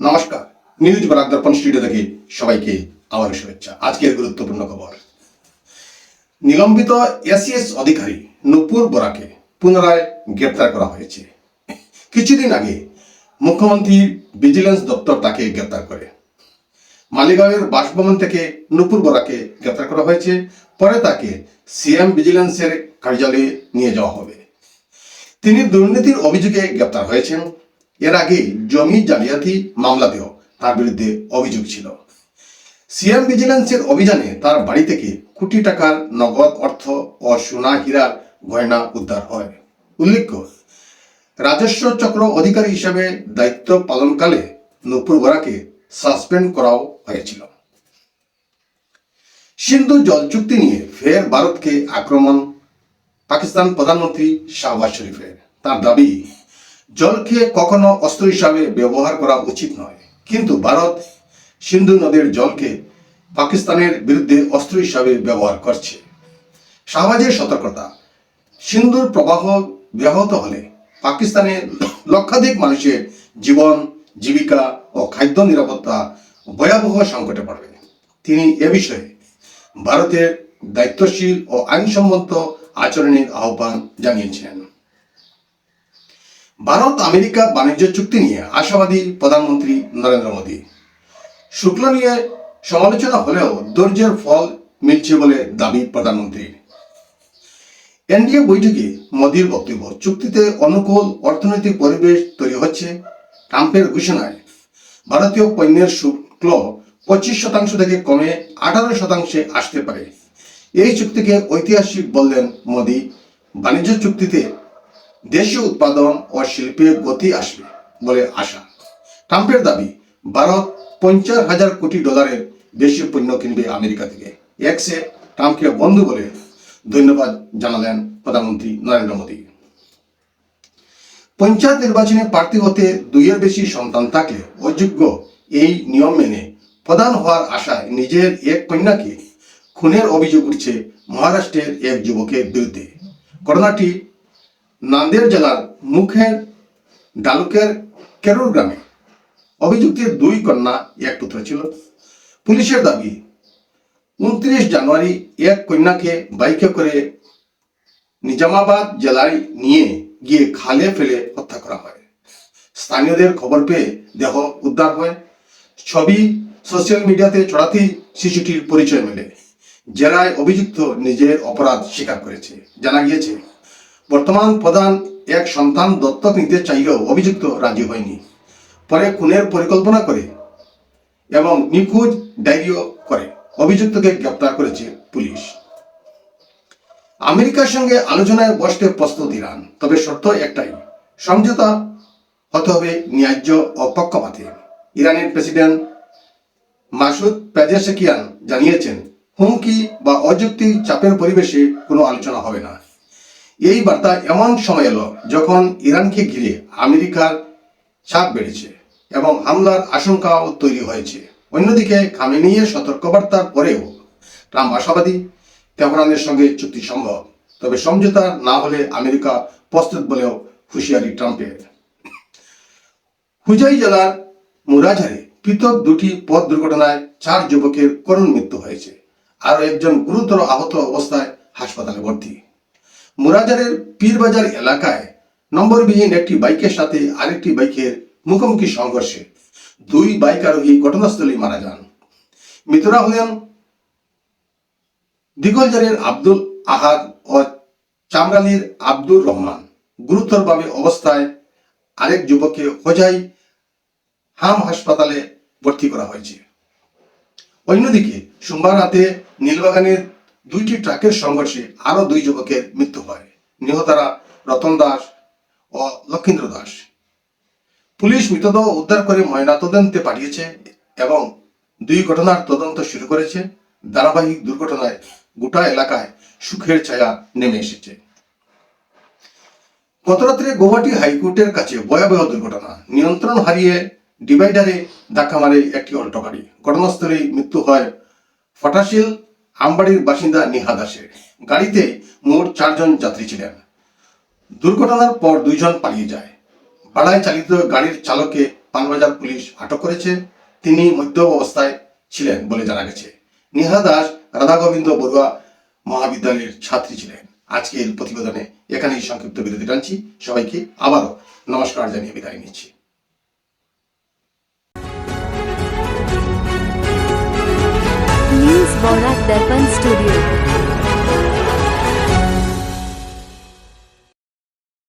নমস্কার, নিউজ বরাক দর্পণ স্টুডিও থেকে সবাইকে আমার শুভেচ্ছা। আজকের গুরুত্বপূর্ণ খবর। নিলম্বিত এসিএস অধিকারী নুপুর বরাকে পুনরায় গ্রেপ্তার করা হয়েছে। কিছুদিন আগে মুখ্যমন্ত্রী ভিজিলেন্স দপ্তর তাকে গ্রেপ্তার করে। মালিগাঁওয়ের বাসভবন থেকে নুপুর বরাকে গ্রেপ্তার করা হয়েছে। পরে তাকে সিএম ভিজিলেন্সের কার্যালয়ে নিয়ে যাওয়া হবে। তিনি দুর্নীতির অভিযোগে গ্রেপ্তার হয়েছেন। এর আগে জমি জালিয়াতি মামলাতেও তার বিরুদ্ধে অভিযোগ ছিল। সিএম ভিজিলেন্সের অভিযানে তার বাড়ি থেকে কোটি টাকার নগদ অর্থ ও সোনা হীরার গয়না উদ্ধার হয়। উল্লেখ্য, রাজস্ব চক্র অধিকারী হিসেবে দায়িত্ব পালনকালে নুপুর বরাকে সাসপেন্ড করাও হয়েছিল। সিন্ধু জল চুক্তি নিয়ে ফের ভারতকে আক্রমণ পাকিস্তান প্রধানমন্ত্রী শাহবাজ শরীফের। তার দাবি, জলকে কখনো অস্ত্র হিসাবে ব্যবহার করা উচিত নয়। কিন্তু ভারত সিন্ধু নদীর জলকে পাকিস্তানের বিরুদ্ধে অস্ত্র হিসাবে ব্যবহার করছে। শাহবাজের সতর্কতা, সিন্ধুর প্রবাহ ব্যাহত হলে পাকিস্তানে লক্ষাধিক মানুষের জীবন, জীবিকা ও খাদ্য নিরাপত্তা ভয়াবহ সংকটে পড়বে। তিনি এ বিষয়ে ভারতের দায়িত্বশীল ও আইনসম্মত আচরণের আহ্বান জানিয়েছেন। ভারত, আমেরিকা বাণিজ্য চুক্তি নিয়ে আশাবাদী প্রধানমন্ত্রী নরেন্দ্র মোদী। শুক্ল নিয়ে সমালোচনা হলেও ধৈর্যের ফল মিলছে বলে দাবি প্রধানমন্ত্রীর এনডিএ বৈঠকে মোদীর বক্তব্য, চুক্তিতে অনুকূল অর্থনৈতিক পরিবেশ তৈরি হচ্ছে। ট্রাম্পের ঘোষণায় ভারতীয় পণ্যের শুল্ক পঁচিশ শতাংশ থেকে কমে আঠারো শতাংশে আসতে পারে। এই চুক্তিকে ঐতিহাসিক বললেন মোদী, বাণিজ্য চুক্তিতে দেশীয় উৎপাদন ও শিল্পে গতি আসবে বলে আশা। ট্রাম্পের দাবি, ভারত পঞ্চাশ হাজার কোটি ডলারের বেশি পণ্য কিনবে আমেরিকা থেকে। এক্সে ট্রাম্পকে বন্ধু বলে ধন্যবাদ জানালেন প্রধানমন্ত্রী নরেন্দ্র মোদী। পঞ্চায়েত নির্বাচনে প্রার্থী হতে দুইয়ের বেশি সন্তান থাকলে অযোগ্য এই নিয়ম মেনে প্রধান হওয়ার আশায় নিজের এক কন্যাকে খুনের অভিযোগ উঠছে মহারাষ্ট্রের এক যুবকের বিরুদ্ধে। ঘটনাটি নান্দেড় জেলার মুখের ডালুকের কেরুর গ্রামে। অভিযুক্তের দুই কন্যা, এক পুত্র ছিল। পুলিশের দাবি, উনত্রিশ জানুয়ারি এক কন্যাকে বাইকে করে নিজামাবাদ জেলায় নিয়ে গিয়ে খালে ফেলে হত্যা করা হয়। স্থানীয়দের খবর পেয়ে দেহ উদ্ধার হয়। ছবি সোশ্যাল মিডিয়াতে ছড়াতেই শিশুটির পরিচয় মেলে। জেরায় অভিযুক্ত নিজের অপরাধ স্বীকার করেছে। জানা গিয়েছে, বর্তমান প্রধান এক সন্তান দত্তক নিতে চাইলেও অভিযুক্ত রাজি হয়নি। পরে খুনের পরিকল্পনা করে এবং নিখোঁজ ডায়েরিও করে। অভিযুক্তকে গ্রেপ্তার করেছে পুলিশ। আমেরিকার সঙ্গে আলোচনায় বসতে প্রস্তুত ইরান। তবে শর্ত একটাই, সমঝোতা হতে হবে ন্যায্য ও পক্ষপাতে। ইরানের প্রেসিডেন্ট মাসুদ পেজেশেকিয়ান জানিয়েছেন হুমকি বা অযৌক্তিক চাপের পরিবেশে কোনো আলোচনা হবে না। এই বার্তা এমন সময় এলো যখন ইরানকে ঘিরে আমেরিকার চাপ বেড়েছে এবং হামলার আশঙ্কাও তৈরি হয়েছে। অন্যদিকে খামেনিয়ের সতর্কবার্তার পরেও ট্রাম্প আশাবাদী, তেহরানের সঙ্গে চুক্তি সম্ভব, তবে সমঝোতা না হলে আমেরিকা প্রস্তুত বলেও হুঁশিয়ারি ট্রাম্পের। হুজাই জেলার মুরাঝারে পৃথক দুটি পথ দুর্ঘটনায় চার যুবকের করুণ মৃত্যু হয়েছে। আরও একজন গুরুতর আহত অবস্থায় হাসপাতালে ভর্তি। মুরাজারের পীরবাজার এলাকায় নম্বরবিহীন একটি বাইকের সাথে আরেকটি বাইকের মুখোমুখি সংঘর্ষে দুই বাইক আরোহী ঘটনাস্থলে মারা যান। মৃতরা হলেন দিগলজারের আব্দুল আহাদ ও চামরালির আব্দুর রহমান। গুরুতরভাবে অবস্থায় আরেক যুবককে হোজাই হাম হাসপাতালে ভর্তি করা হয়েছে। অন্যদিকে, সোমবার রাতে নীলবাগানের দুইটি ট্রাকের সংঘর্ষে আরও দুই যুবকের মৃত্যু হয়। নিহতারা রতন দাস ও লক্ষিন্দ্র দাস। পুলিশ মৃতদেহ উদ্ধার করে ময়নাতদন্তে পাঠিয়েছে এবং দুই ঘটনার তদন্ত শুরু করেছে। ধারাবাহিক দুর্ঘটনায় গোটা এলাকায় সুখের ছায়া নেমে এসেছে। গতরাত্রে গৌহাটি হাইকোর্টের কাছে ভয়াবহ দুর্ঘটনা। নিয়ন্ত্রণ হারিয়ে ডিভাইডারে ধাক্কা মারে একটি অল্টো গাড়ি ঘটনাস্থলেই মৃত্যু হয় ফটাশিল আমবাড়ির বাসিন্দা নিহা দাসের। গাড়িতে মোট চারজন যাত্রী ছিলেন। দুর্ঘটনার পর দুইজন পালিয়ে যায়। ভাড়ায় চালিত গাড়ির চালককে পানবাজার পুলিশ আটক করেছে। তিনি মধ্য অবস্থায় ছিলেন বলে জানা গেছে। নেহা দাস, রাধা গোবিন্দ বড়ুয়া মহাবিদ্যালয়ের ছাত্রী ছিলেন। আজকের প্রতিবেদনে এখানেই সংক্ষিপ্ত বিরতি টানছি। সবাইকে আবারও নমস্কার জানিয়ে বিদায় নিচ্ছি। Borat Darpan Studio.